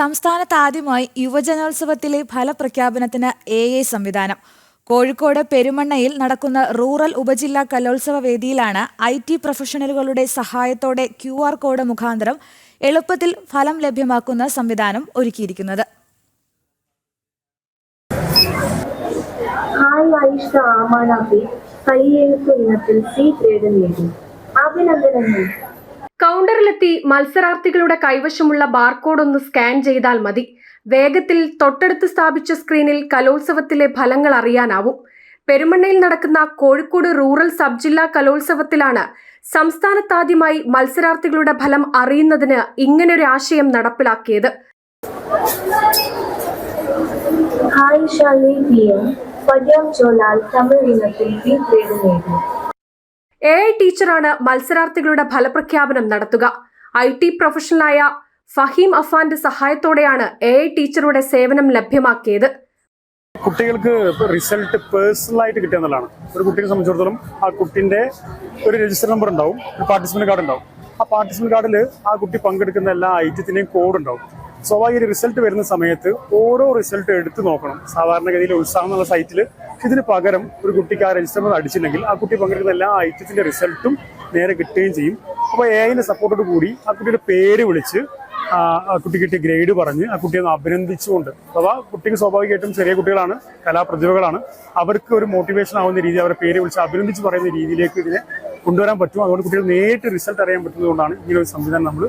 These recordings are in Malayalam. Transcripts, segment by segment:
സംസ്ഥാനത്ത് ആദ്യമായി യുവജനോത്സവത്തിലെ ഫലപ്രഖ്യാപനത്തിന് എ എ സംവിധാനം. കോഴിക്കോട് പെരുമണ്ണയിൽ നടക്കുന്ന റൂറൽ ഉപജില്ലാ കലോത്സവ വേദിയിലാണ് ഐ ടി പ്രൊഫഷണലുകളുടെ സഹായത്തോടെ ക്യു ആർ കോഡ് മുഖാന്തരം എളുപ്പത്തിൽ ഫലം ലഭ്യമാക്കുന്ന സംവിധാനം ഒരുക്കിയിരിക്കുന്നത്. ആയിഷ സി ഗ്രേഡ് നേടി. അഭിനന്ദനങ്ങൾ. കൗണ്ടറിലെത്തി മത്സരാർത്ഥികളുടെ കൈവശമുള്ള ബാർകോഡ് ഒന്ന് സ്കാൻ ചെയ്താൽ മതി. വേഗത്തിൽ തൊട്ടടുത്ത് സ്ഥാപിച്ച സ്ക്രീനിൽ കലോത്സവത്തിലെ ഫലങ്ങൾ അറിയാനാവും. പെരുമണ്ണയിൽ നടക്കുന്ന കോഴിക്കോട് റൂറൽ സബ് ജില്ലാ കലോത്സവത്തിലാണ് സംസ്ഥാനത്താദ്യമായി മത്സരാർത്ഥികളുടെ ഫലം അറിയുന്നതിന് ഇങ്ങനൊരു ആശയം നടപ്പിലാക്കിയത്. ഹായ് ഷാലി പി എം ചോലാൽ തമിഴ് ഇനത്തിൽ ബി ഗ്രേഡ് നേടി. എ ഐ ടീച്ചറാണ് മത്സരാർത്ഥികളുടെ ഫലപ്രഖ്യാപനം നടത്തുക. ഐ ടി പ്രൊഫഷണലായ ഫഹീം അഫാന്റെ സഹായത്തോടെയാണ് എ ഐ ടീച്ചറുടെ സേവനം ലഭ്യമാക്കിയത്. കുട്ടികൾക്ക് റിസൾട്ട് പേഴ്സണലായിട്ട് കിട്ടുക എന്നുള്ളതാണ്. ഒരു കുട്ടിയെ സംബന്ധിച്ചിടത്തോളം ആ കുട്ടിന്റെ ഒരു രജിസ്റ്റർ നമ്പർ ഉണ്ടാവും ഒരു പാർട്ടിസിപ്പന്റ് കാർഡ് ഉണ്ടാവും. ആ പാർട്ടിസിപ്പന്റ് കാർഡിൽ ആ കുട്ടി പങ്കെടുക്കുന്ന എല്ലാ ഐറ്റത്തിന്റെയും കോഡ് ഉണ്ടാവും. സ്വാഭാവിക റിസൾട്ട് വരുന്ന സമയത്ത് ഓരോ റിസൾട്ട് എടുത്തു നോക്കണം. സാധാരണഗതിയിൽ ഉത്സാഹം എന്നുള്ള സൈറ്റിൽ ഇതിന് പകരം ഒരു കുട്ടിക്ക് ആ രജിസ്റ്റർ അടിച്ചില്ലെങ്കിൽ ആ കുട്ടി പങ്കെടുക്കുന്ന എല്ലാ ഐറ്റത്തിന്റെ റിസൾട്ടും നേരെ കിട്ടുകയും ചെയ്യും. അപ്പോൾ എ ഐന്റെ സപ്പോർട്ടോട് കൂടി ആ കുട്ടിയുടെ പേര് വിളിച്ച് ആ കുട്ടി കിട്ടിയ ഗ്രേഡ് പറഞ്ഞ് ആ കുട്ടിയെ ഒന്ന് അഭിനന്ദിച്ചുകൊണ്ട് അഥവാ കുട്ടിക്ക് സ്വാഭാവികമായിട്ടും ചെറിയ കുട്ടികളാണ് കലാപ്രതിഭകളാണ് അവർക്ക് ഒരു മോട്ടിവേഷൻ ആവുന്ന രീതി അവരെ പേര് വിളിച്ച് അഭിനന്ദിച്ച് പറയുന്ന രീതിയിലേക്ക് ഇതിനെ കൊണ്ടുവരാൻ പറ്റും. അതുകൊണ്ട് കുട്ടികൾ നേരിട്ട് റിസൾട്ട് അറിയാൻ പറ്റുന്നതുകൊണ്ടാണ് ഇങ്ങനെ ഒരു സംവിധാനം നമ്മൾ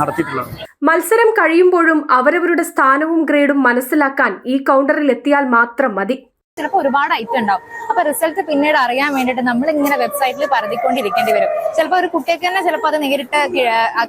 നടത്തിയിട്ടുള്ളത്. മത്സരം കഴിയുമ്പോഴും അവരവരുടെ സ്ഥാനവും ഗ്രേഡും മനസ്സിലാക്കാൻ ഈ കൗണ്ടറിൽ എത്തിയാൽ മാത്രം മതി. ചിലപ്പോൾ ഒരുപാട് ഐറ്റം ഉണ്ടാവും. അപ്പൊ റിസൾട്ട് പിന്നീട് അറിയാൻ വേണ്ടിയിട്ട് നമ്മൾ ഇങ്ങനെ വെബ്സൈറ്റിൽ പരതിക്കൊണ്ടിരിക്കേണ്ടി വരും. ചിലപ്പോൾ ഒരു കുട്ടിക്ക് തന്നെ ചിലപ്പോൾ അത് നേരിട്ട്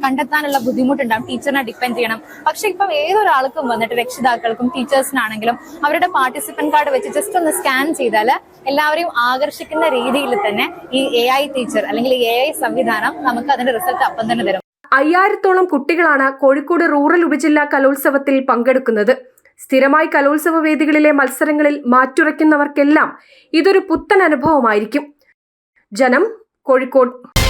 കണ്ടെത്താനുള്ള ബുദ്ധിമുട്ടുണ്ടാവും. ടീച്ചറിനെ ഡിപ്പെൻഡ് ചെയ്യണം. പക്ഷെ ഇപ്പം ഏതൊരാൾക്കും വന്നിട്ട് രക്ഷിതാക്കൾക്കും ടീച്ചേഴ്സിനാണെങ്കിലും അവരുടെ പാർട്ടിസിപ്പന്റ് കാർഡ് വെച്ച് ജസ്റ്റ് ഒന്ന് സ്കാൻ ചെയ്താൽ എല്ലാവരെയും ആകർഷിക്കുന്ന രീതിയിൽ തന്നെ ഈ എ ടീച്ചർ അല്ലെങ്കിൽ എ ഐ സംവിധാനം നമുക്ക് അതിന്റെ റിസൾട്ട് അപ്പം തന്നെ തരും. അയ്യായിരത്തോളം കുട്ടികളാണ് കോഴിക്കോട് റൂറൽ ഉപജില്ലാ കലോത്സവത്തിൽ പങ്കെടുക്കുന്നത്. സ്ഥിരമായി കലോത്സവ വേദികളിലെ മത്സരങ്ങളിൽ മാറ്റുരയ്ക്കുന്നവർക്കെല്ലാം ഇതൊരു പുത്തൻ അനുഭവമായിരിക്കും. ജനം കോഴിക്കോട്